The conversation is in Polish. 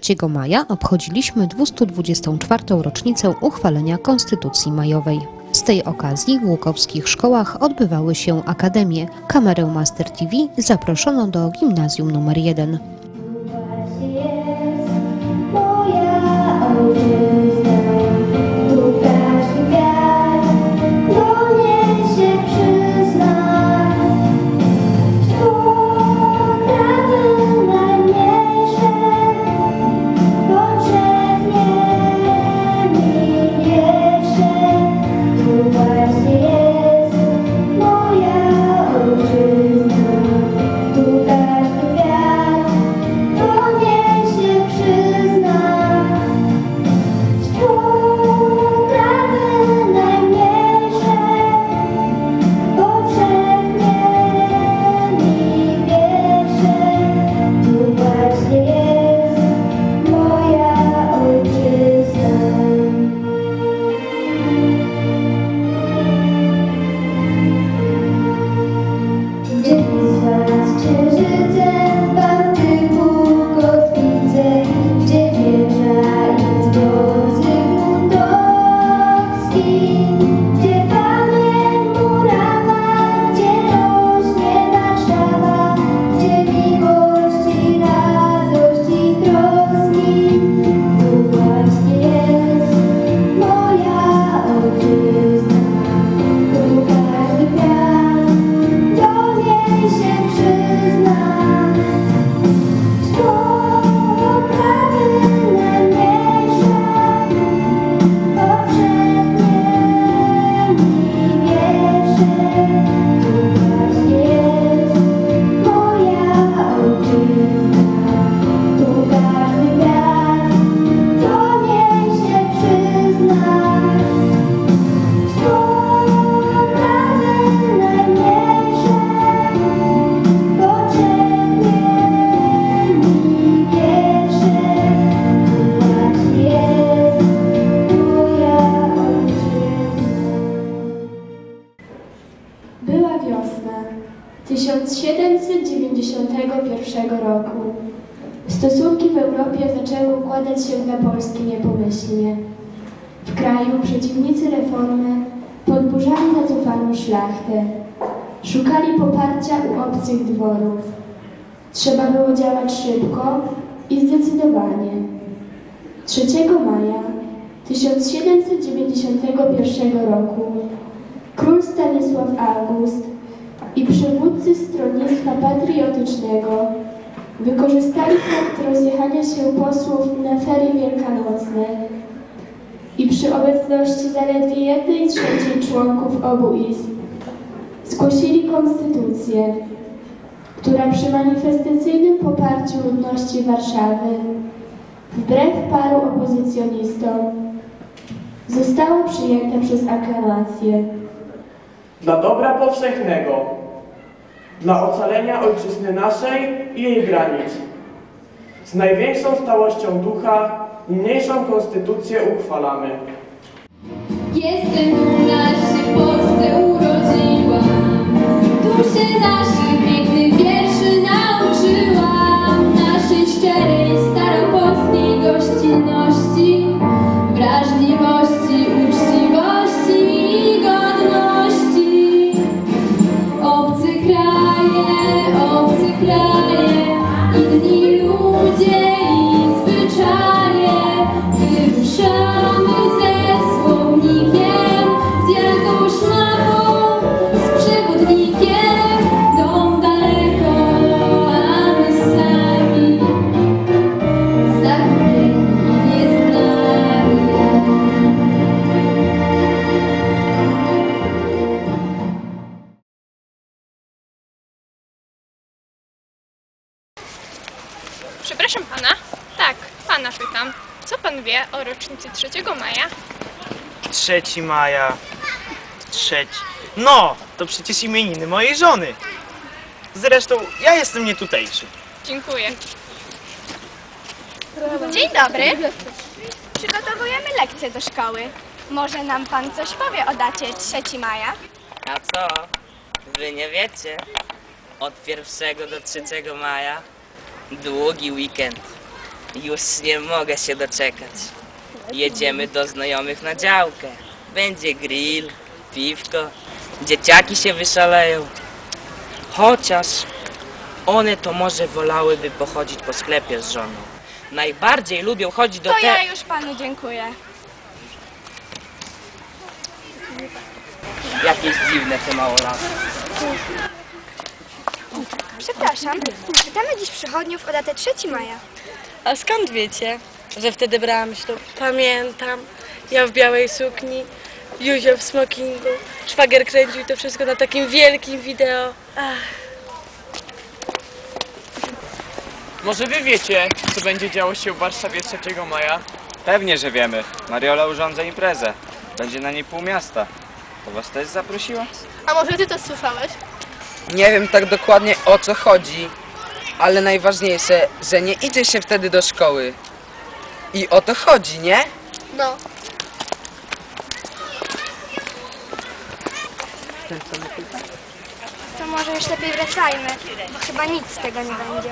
3 maja obchodziliśmy 224. rocznicę uchwalenia Konstytucji Majowej. Z tej okazji w łukowskich szkołach odbywały się akademie. Kamerę Master TV zaproszono do gimnazjum nr 1. 1791 roku. Stosunki w Europie zaczęły układać się na Polskę niepomyślnie. W kraju przeciwnicy reformy podburzali zacofaną szlachtę. Szukali poparcia u obcych dworów. Trzeba było działać szybko i zdecydowanie. 3 maja 1791 roku Król Stanisław August i przywódcy stronnictwa patriotycznego wykorzystali fakt rozjechania się posłów na ferie wielkanocne i przy obecności zaledwie jednej trzeciej członków obu izb zgłosili konstytucję, która przy manifestacyjnym poparciu ludności Warszawy wbrew paru opozycjonistom została przyjęta przez aklamację. dla dobra powszechnego, dla ocalenia ojczyzny naszej i jej granic. Z największą stałością ducha niniejszą konstytucję uchwalamy. Jestem dumna, że w Polsce urodziłam. Tu się naszych pięknych wierszy nauczyłam. Pana pytam. Co pan wie o rocznicy 3 maja? 3 maja. Trzeci. No, to przecież imieniny mojej żony. Zresztą ja jestem nie tutejszy. Dziękuję. Dzień dobry. Przygotowujemy lekcje do szkoły. Może nam pan coś powie o dacie 3 maja? A co? Wy nie wiecie? Od 1 do 3 maja długi weekend. Już nie mogę się doczekać. Jedziemy do znajomych na działkę. Będzie grill, piwko, dzieciaki się wyszaleją. Chociaż one to może wolałyby pochodzić po sklepie z żoną. Najbardziej lubią chodzić do To te... ja już panu dziękuję. Jakieś dziwne te małolaty. Przepraszam, pytamy dziś przychodniów o datę 3 maja. A skąd wiecie, że wtedy brałam ślub? Pamiętam. Ja w białej sukni, Józio w smokingu. Szwagier kręcił to wszystko na takim wielkim wideo. Ach, Może wy wiecie, co będzie działo się w Warszawie 3 maja? Pewnie, że wiemy. Mariola urządza imprezę. Będzie na niej pół miasta. To was też zaprosiła? A może ty to słyszałeś? Nie wiem tak dokładnie o co chodzi, ale najważniejsze, że nie idzie się wtedy do szkoły. I o to chodzi, nie? No. To może już lepiej wracajmy, bo chyba nic z tego nie będzie.